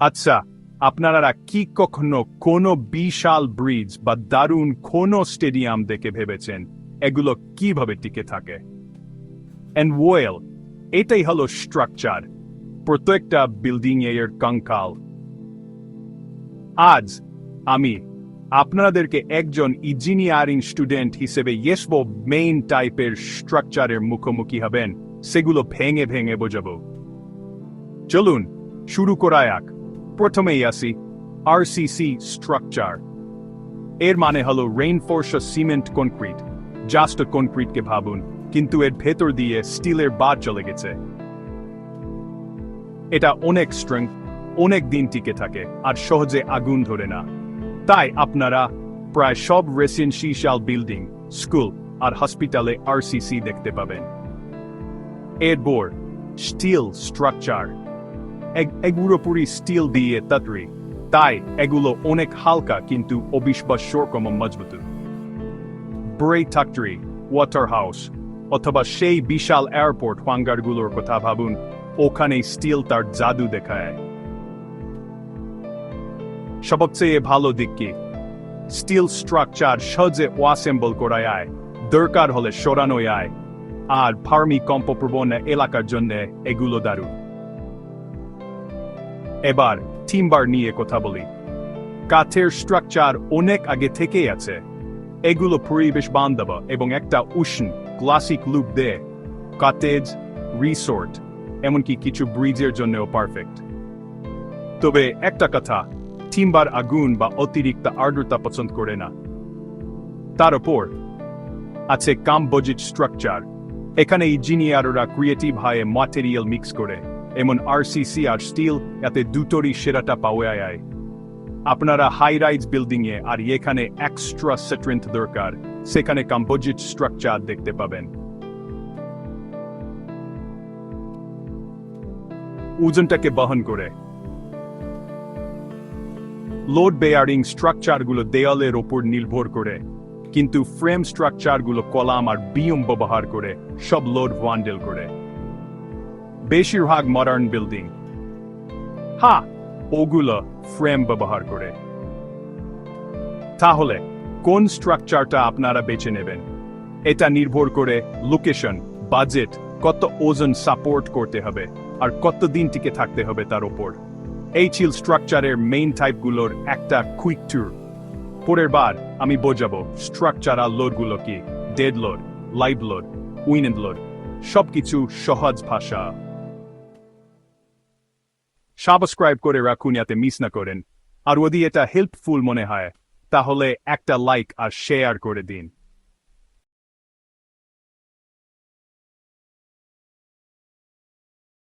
আচ্ছা আপনারা কি কখনো কোনো বিশাল ব্রিজ বা দারুণ কোনো স্টেডিয়াম দেখে ভেবেছেন? এগুলো কীভাবে টিকে থাকে? অ্যান্ড ওয়েল এটাই হলো স্ট্রাকচার প্রত্যেকটা বিল্ডিং এর কঙ্কাল। আজ আমি আপনাদেরকে একজন ইঞ্জিনিয়ারিং স্টুডেন্ট হিসেবে ইয়েসব মেইন টাইপের স্ট্রাকচারের মুখোমুখি হবেন, সেগুলো ভেঙে ভেঙে বোঝাবো। চলুন, শুরু করা যাক। প্রথমেই আসি আরসিসি স্ট্রাকচার এর মানে হলো রেইনফোর্স সিমেন্ট কনক্রিট জাস্ট কনক্রিটকে ভাবুন, কিন্তু এর ভেতর দিয়ে স্টিলের বাদ চলে গেছে। এটা অনেক স্ট্রেংথ অনেক দিন টিকে থাকে, আর সহজে আগুন ধরে না। তাই আপনারা প্রায় সব রেসিডেন্সিয়াল বিল্ডিং স্কুল আর হসপিটালে আরসিসি দেখতে পাবেন। এরপর স্টিল স্ট্রাকচার এগুলো পুরি স্টিল দিয়ে তৈরি তাই এগুলো অনেক হালকা কিন্তু অবিশ্বাস্যরকম মজবুত। ব্রে ফ্যাক্টরি ওয়াটার হাউস অথবা সেই বিশাল এয়ারপোর্ট হাঙ্গারগুলোর কথা ভাবুন ওখানে স্টিল তার জাদু দেখায়। সবচেয়ে ভালো দিক কি? স্টিল স্ট্রাকচার সহজে ওয়াসেম্বল করা যায় দরকার হলে সরানো যায় আর ফার্মি কম্পপ্রবণ এলাকার জন্য এগুলো দারুণ। এবার টিম্বার নিয়ে কথা বলি। কাঠের স্ট্রাকচার অনেক আগে থেকেই আছে। এগুলো পরিবেশ বান্ধব এবং একটা উষ্ণ ক্লাসিক লুক দেয়। কাটেজ রিসোর্ট এমনকি কিছু ব্রিজের জন্যও পারফেক্ট তবে একটা কথা টিম্বার আগুন বা অতিরিক্ত আর্দ্রতা পছন্দ করে না। তার উপর আছে কাম বজেট স্ট্রাকচার এখানে ইঞ্জিনিয়াররা ক্রিয়েটিভ হায়ে ম্যাটেরিয়াল মিক্স করে। এমন আরসিসি আর স্টিল, এতে দুটোরই সেরাটা পাওয়া যায়। আপনারা হাই রাইজ বিল্ডিং এ আর এখানে এক্সট্রা স্ট্রেংথ দরকার, সেখানে কম্পোজিট স্ট্রাকচার দেখতে পাবেন। ওজনটাকে বহন করে। লোড বেয়ারিং স্ট্রাকচারগুলো দেয়ালের ওপর নির্ভর করে, কিন্তু ফ্রেম স্ট্রাকচারগুলো কলাম আর বিয়ম ব্যবহার করে, সব লোড ওয়ান্ডেল করে। বেশিরভাগ মডার্ন বিল্ডিং হা, ওগুলো ফ্রেম ব্যবহার করে। তাহলে, কোন স্ট্রাকচারটা আপনারা বেছে নেবেন? এটা নির্ভর করে লোকেশন বাজেট কত ওজন সাপোর্ট করতে হবে, আর কত দিন টিকে থাকতে হবে তার ওপর এই ছিল স্ট্রাকচারের মেইন টাইপগুলোর একটা কুইক ট্যুর পরের বার আমি বোঝাবো স্ট্রাকচার আর লোডগুলো কি। Dead load live load wind load সবকিছু সহজ ভাষা। সাবস্ক্রাইব করে রাখুন যাতে মিস না করেন। আর যদি এটা হেল্পফুল মনে হয়। তাহলে একটা লাইক আর শেয়ার করে দিন।